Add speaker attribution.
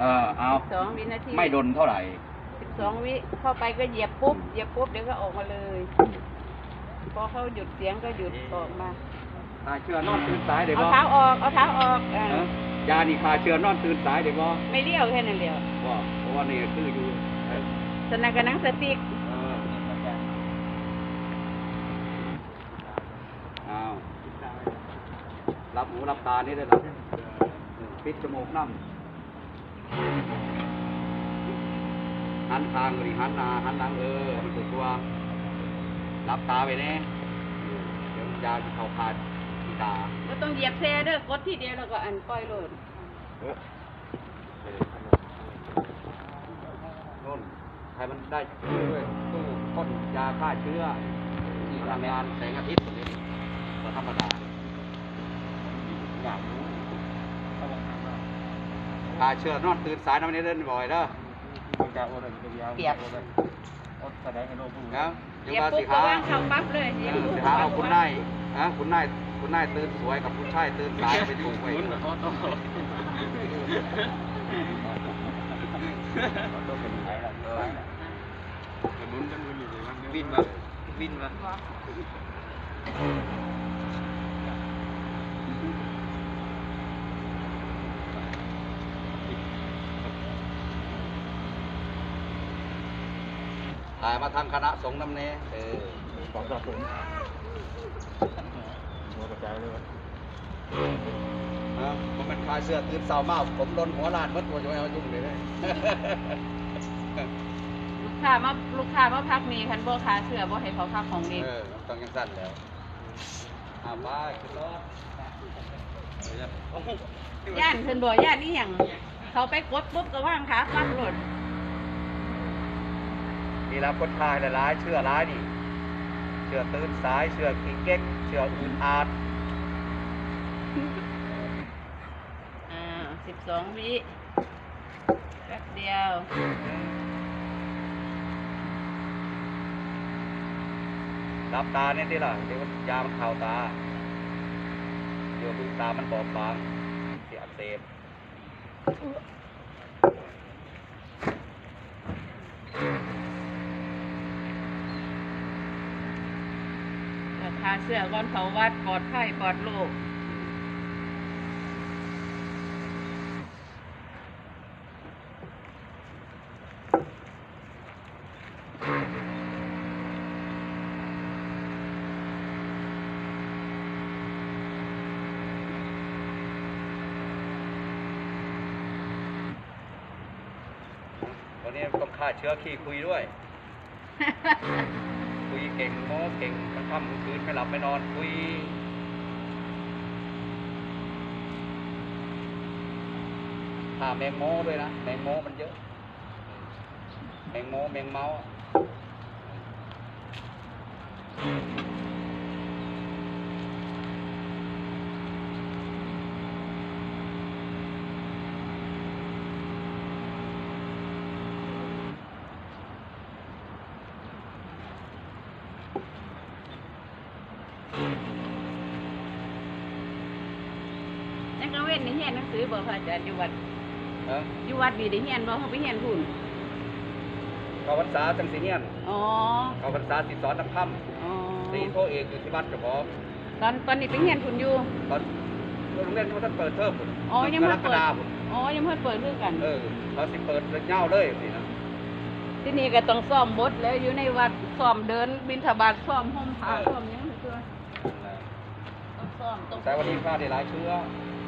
Speaker 1: เออเอา
Speaker 2: สองวินาที
Speaker 1: ไม่ดนเท่าไหร่
Speaker 2: สิบสองวิเข้าไปก็เหยียบปุ๊บเหยียบปุ๊บเดี๋ยวก็ออกมาเลยพอเขาหยุดเสียงก็หยุดออกมา
Speaker 1: ขาเชื้อนอนตื่นสายเดี๋ยว
Speaker 2: เอา
Speaker 1: บ่
Speaker 2: เท้าออกเอาเท้าออกเออ
Speaker 1: เอ้ยานี่ขาเชื้อนอนตื่นสายเดี๋ยวบ่
Speaker 2: ไม่เลี้ยวแค่นั้นเดียว
Speaker 1: ว่าเพราะว่านี่คืออยู่เอ้ย
Speaker 2: สนักกับหนังสติ๊ก
Speaker 1: เออเอารับหูรับตานี่ได้หรอปิดจมูกน้ำ หันทางหรือหันหน้าหันหลังเออให้ถูกตัวรับตาไปเนี่ยเดี๋ยวยาจะเข้าคาที่ตา
Speaker 2: ก็ต้องเหยียบแซ่เด้อกดทีเดียวแล้วก็อันปล่อยโหลด
Speaker 1: ต้นใครมันได้ด้วยตู้พ่นยาฆ่าเชื้อที่พลังงานแสงอาทิตย์ตรงนี้ก็ธรรมดาอยากรู้ ฆ่าเชื้อนอนตื่นสายน้ำนี้เล่นบ่อยเด้อ
Speaker 2: เหยียบ
Speaker 1: นะ
Speaker 2: เห
Speaker 1: ยัง
Speaker 2: ยียบ
Speaker 1: ว่า
Speaker 2: ปุ๊
Speaker 1: สิ
Speaker 2: บก็
Speaker 1: หา
Speaker 2: ว่างเข้าปั๊บเลยเห
Speaker 1: เอ
Speaker 2: ยียบ
Speaker 1: อ
Speaker 2: ปุ๊บ
Speaker 1: สิหาเอาคุณนายฮะคุณนายคุณนายตื่นสวยกับคุณชายตื่นสายไปถูกไว้
Speaker 3: วินมาวินมา
Speaker 1: ถ่ายมาทางคณะสงฆ์น้ำเนเออ
Speaker 3: สองสามผมหัวกระจายเลยวะ
Speaker 1: เออมันเป็นคาเสื้อตื่นเช้ามาผมโดนหัวลาดมัดตัวจะไม่เอายุ่งเลยเด้อ
Speaker 2: ลูกค้ามาลูกค้ามาพักมีคันบ่คาเสื้อโบให้เขาพักของดี
Speaker 1: เออต้องยังสั้นแล้วอามาขึ้นรถ
Speaker 2: ย่านเพิ่นบ่ย่านนี่หยังเขาไปกดปุ๊บก็ว่างขาปั๊บโหลด
Speaker 1: นี่ละคนทายหลายๆเชื่อร้ายนี่เชื่อตื่นสายเชื่อขี้เก๊กเชื่ออื่นอาด
Speaker 2: อ่าสิบสองวิแป๊บเดียว
Speaker 1: รับตาเนี่ยที่ล่ะเดี๋ยวยามันเข่าตา เดี๋ยวดูตามันบอบบางเสียอักเสบ
Speaker 2: ราคาเสื้อก้อนเขาวัดปลอดภัยปลอดโรค
Speaker 1: วันนี้ต้องฆ่าเชื้อขี้คุยด้วย คุยเก่งโม้เก่งกลางค่ำกลางคืนไม่หลับไม่นอนคุยถ้าแมงโม้ด้วยนะแมงโม้มันเยอะ แมงโม้แมงเมา อะ
Speaker 2: นักเว้นในเฮียนหนังสือบ่พระอาจารย์อยู่วัด
Speaker 1: เออ
Speaker 2: อยู่วัดมีได้เฮียนบ่เขาไปเฮียนพุ่น
Speaker 1: เข้าพรรษาจังสีเนียน
Speaker 2: อ๋อ
Speaker 1: เข้าพรรษาสิสอนน้ำค่
Speaker 2: อ๋อำ
Speaker 1: ตีโทเอกอยู่ที่วัดเจ้าของ
Speaker 2: ตอนตอนนี้ไปเฮียนพุ่นอยู่
Speaker 1: ตอนโรงเรียนเขาท่านเปิดเทอมพุ่น
Speaker 2: อ๋อยัง
Speaker 1: ก
Speaker 2: ไม่
Speaker 1: รก
Speaker 2: เปิด
Speaker 1: ฎาพุ่น
Speaker 2: อ๋อยังเพิ่นเปิดคือกัน
Speaker 1: เออเขาสิเปิดเงาเลยสินะ
Speaker 2: ที่นี่ก็ต้องซ่อมบทแล้วอยู่ในวัดซ่อมเดินบิณฑบาตซ่อมห่มผ้าซ่อมหยังตัวต้องซ่อมต้อง
Speaker 1: แต่วันนี้พลาดได้หลายเชื้อ
Speaker 2: อ